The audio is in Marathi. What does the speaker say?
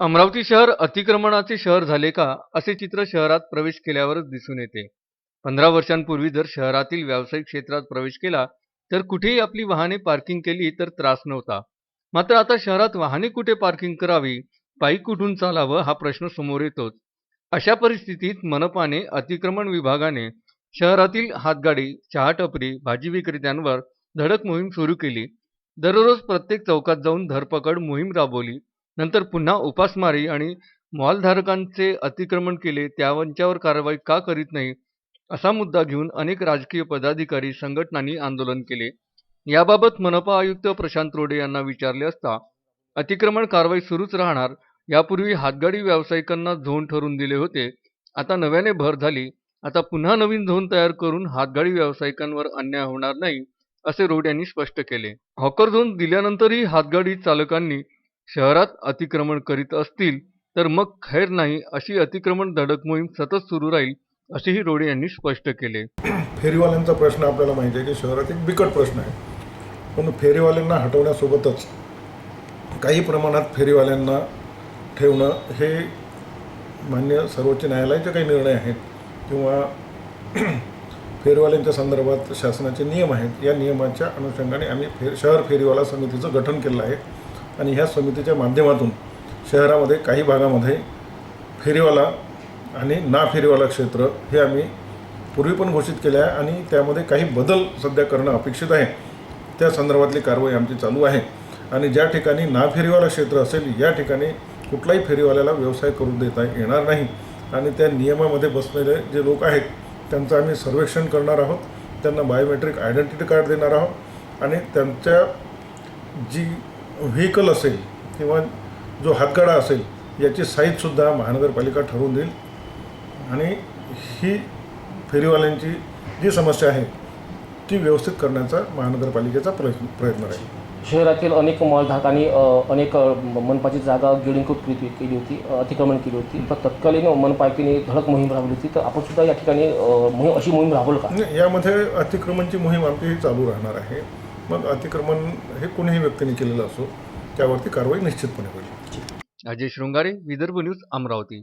अमरावती शहर अतिक्रमणाचे शहर झाले का असे चित्र शहरात प्रवेश केल्यावरच दिसून येते. पंधरा वर्षांपूर्वी जर शहरातील व्यावसायिक क्षेत्रात प्रवेश केला तर कुठेही आपली वाहने पार्किंग केली तर त्रास नव्हता. मात्र आता शहरात वाहने कुठे पार्किंग करावी पायी कुठून चालावं हा प्रश्न समोर येतोच. अशा परिस्थितीत मनपाने अतिक्रमण विभागाने शहरातील हातगाडी चहा टपरी भाजी विक्रेत्यांवर धडक मोहीम सुरू केली. दररोज प्रत्येक चौकात जाऊन धरपकड मोहीम राबवली. नंतर पुन्हा उपासमारी आणि मॉलधारकांचे अतिक्रमण केले त्यांच्यावर कारवाई का करीत नाही असा मुद्दा घेऊन अनेक राजकीय पदाधिकारी संघटनांनी आंदोलन केले. याबाबत मनपा आयुक्त प्रशांत रोडे यांना विचारले असता अतिक्रमण कारवाई सुरूच राहणार यापूर्वी हातगाडी व्यावसायिकांना झोन ठरवून दिले होते आता नव्याने भर झाली आता पुन्हा नवीन झोन तयार करून हातगाडी व्यावसायिकांवर अन्याय होणार नाही असे रोड यांनी स्पष्ट केले. हॉकर झोन दिल्यानंतरही हातगाडी चालकांनी शहरात अतिक्रमण करीत असतील तर मग खैर नाही अशी अतिक्रमण धडक मोहीम सतत सुरू राहील असेही रोडे यांनी स्पष्ट केले. फेरीवाल्यांचा प्रश्न आपल्याला माहिती आहे की शहरात एक बिकट प्रश्न आहे. पण फेरीवाल्यांना हटवण्यासोबतच काही प्रमाणात फेरीवाल्यांना ठेवणं हे मान्य सर्वोच्च न्यायालयाचे काही निर्णय आहेत किंवा फेरीवाल्यांच्या संदर्भात शासनाचे नियम आहेत. या नियमाच्या अनुषंगाने आम्ही फेर शहर फेरीवाला समितीचं गठन केलं आहे. आणि ह्या समितीच्या माध्यमातून शहरामध्ये काही भागामध्ये फेरीवाला आणि ना फेरीवाला क्षेत्र हे आम्ही पूर्वी पण घोषित केले आहे आणि त्यामध्ये काही बदल सध्या करणं अपेक्षित आहे. त्या संदर्भातली कारवाई आमची चालू आहे. आणि ज्या ठिकाणी ना फेरीवाला क्षेत्र असेल या ठिकाणी कुठलाही फेरीवाल्याला व्यवसाय करू देता येणार नाही. आणि त्या नियमामध्ये बसलेले जे लोक आहेत त्यांचं आम्ही सर्वेक्षण करणार आहोत. त्यांना बायोमेट्रिक आयडेंटिटी कार्ड देणार आहोत. आणि त्यांच्या जी व्हेकल असेल किंवा जो हातगाडा असेल याची साईजसुद्धा महानगरपालिका ठरवून देईल. आणि ही फेरीवाल्यांची जी समस्या आहे ती व्यवस्थित करण्याचा महानगरपालिकेचा प्रयत्न प्रयत्न राहील. शहरातील अनेक मॉलधारकांनी अनेक मनपाची जागा गिळिंकृत केली होती अतिक्रमण केली होती. तर तत्कालीन मनपायकीने धडक मोहीम राबवली होती. तर आपण सुद्धा या ठिकाणी अशी मोहीम राबवल का? यामध्ये अतिक्रमणची मोहीम आमची चालू राहणार आहे. मग अतिक्रमण हे कोणीही व्यक्तीने केलेलं असो त्यावरती कारवाई निश्चितपणे होईल. अजय शृंगारे विदर्भ न्यूज अमरावती.